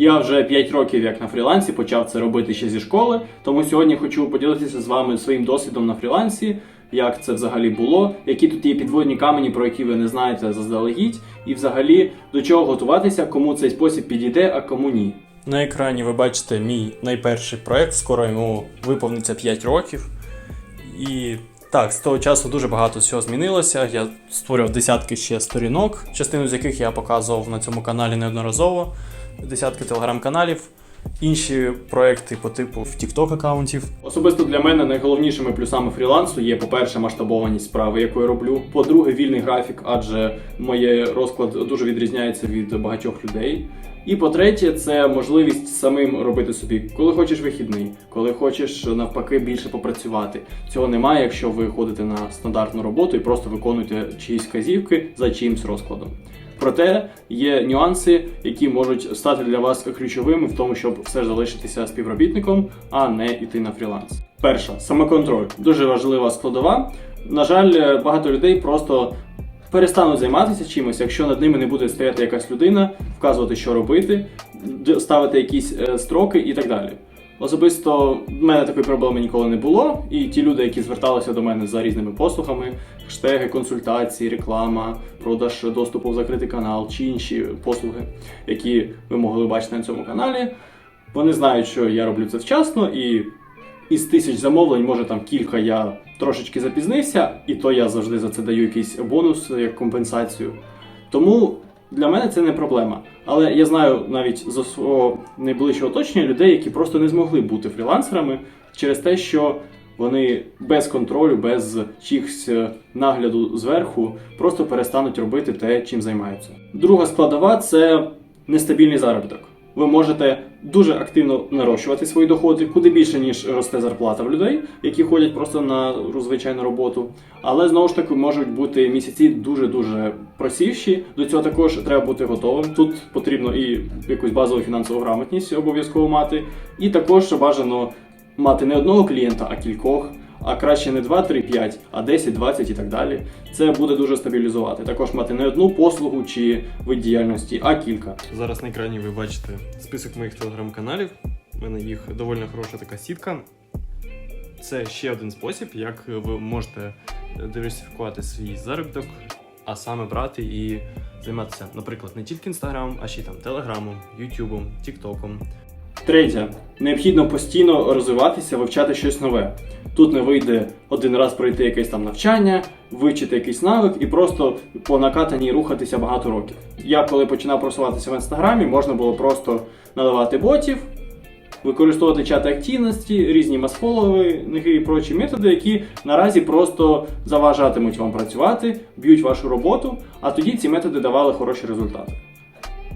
Я вже 5 років як на фрілансі почав це робити ще зі школи, тому сьогодні хочу поділитися з вами своїм досвідом на фрілансі, як це взагалі було, які тут є підводні камені, про які ви не знаєте заздалегідь, і взагалі до чого готуватися, кому цей спосіб підійде, а кому ні. На екрані ви бачите мій найперший проект, скоро йому виповниться 5 років. І так, з того часу дуже багато всього змінилося. Я створював десятки ще сторінок, частину з яких я показував на цьому каналі неодноразово, десятки телеграм-каналів, інші проекти по типу в TikTok аккаунтів. Особисто для мене найголовнішими плюсами фрілансу є, по-перше, масштабованість справи, яку я роблю. По-друге, вільний графік, адже моє розклад дуже відрізняється від багатьох людей. І по-третє, це можливість самим робити собі, коли хочеш вихідний, коли хочеш навпаки більше попрацювати. Цього немає, якщо ви ходите на стандартну роботу і просто виконуєте чиїсь вказівки за чиїмсь розкладом. Проте є нюанси, які можуть стати для вас ключовими в тому, щоб все ж залишитися співробітником, а не йти на фріланс. Перша самоконтроль дуже важлива складова. На жаль, багато людей просто перестануть займатися чимось, якщо над ними не буде стояти якась людина, вказувати, що робити, ставити якісь е, строки і так далі. Особисто в мене такої проблеми ніколи не було, і ті люди, які зверталися до мене за різними послугами, хештеги, консультації, реклама, продаж доступу в закритий канал чи інші послуги, які ви могли бачити на цьому каналі, вони знають, що я роблю це вчасно, і із тисяч замовлень, може там кілька я трошечки запізнився, і то я завжди за це даю якийсь бонус як компенсацію. Тому для мене це не проблема. Але я знаю навіть за свого найближчого оточення людей, які просто не змогли бути фрілансерами через те, що вони без контролю, без чиїхсь е, нагляду зверху просто перестануть робити те, чим займаються. Друга складова це нестабільний заробіток. Ви можете дуже активно нарощувати свої доходи, куди більше, ніж росте зарплата в людей, які ходять просто на звичайну роботу. Але знову ж таки можуть бути місяці дуже-дуже просівші. До цього також треба бути готовим. Тут потрібно і якусь базову фінансову грамотність обов'язково мати, і також бажано мати не одного клієнта, а кількох. А краще не 2, 3, 5, а 10, 20 і так далі. Це буде дуже стабілізувати. Також мати не одну послугу чи вид діяльності, а кілька. Зараз на екрані ви бачите список моїх телеграм-каналів. У мене їх доволі хороша така сітка. Це ще один спосіб, як ви можете диверсифікувати свій заробіток, а саме брати і займатися, наприклад, не тільки інстаграмом, а ще й там телеграмом, ютубом, тіктоком. Третє, необхідно постійно розвиватися, вивчати щось нове. Тут не вийде один раз пройти якесь там навчання, вивчити якийсь навик і просто по накатаній рухатися багато років. Я коли починав просуватися в інстаграмі, можна було просто надавати ботів, використовувати чати активності, різні масфоловинги і прочі методи, які наразі просто заважатимуть вам працювати, б'ють вашу роботу, а тоді ці методи давали хороші результати.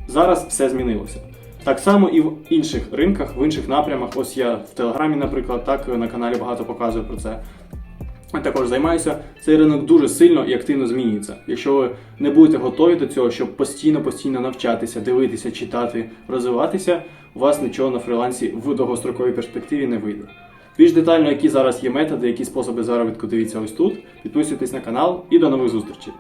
Зараз все змінилося. Так само і в інших ринках, в інших напрямах. Ось я в Телеграмі, наприклад, так на каналі багато показую про це. Також займаюся. Цей ринок дуже сильно і активно змінюється. Якщо ви не будете готові до цього, щоб постійно постійно навчатися, дивитися, читати, розвиватися, у вас нічого на фрілансі в довгостроковій перспективі не вийде. Більш детально, які зараз є методи, які способи заробітку, дивіться ось тут. Підписуйтесь на канал і до нових зустрічей.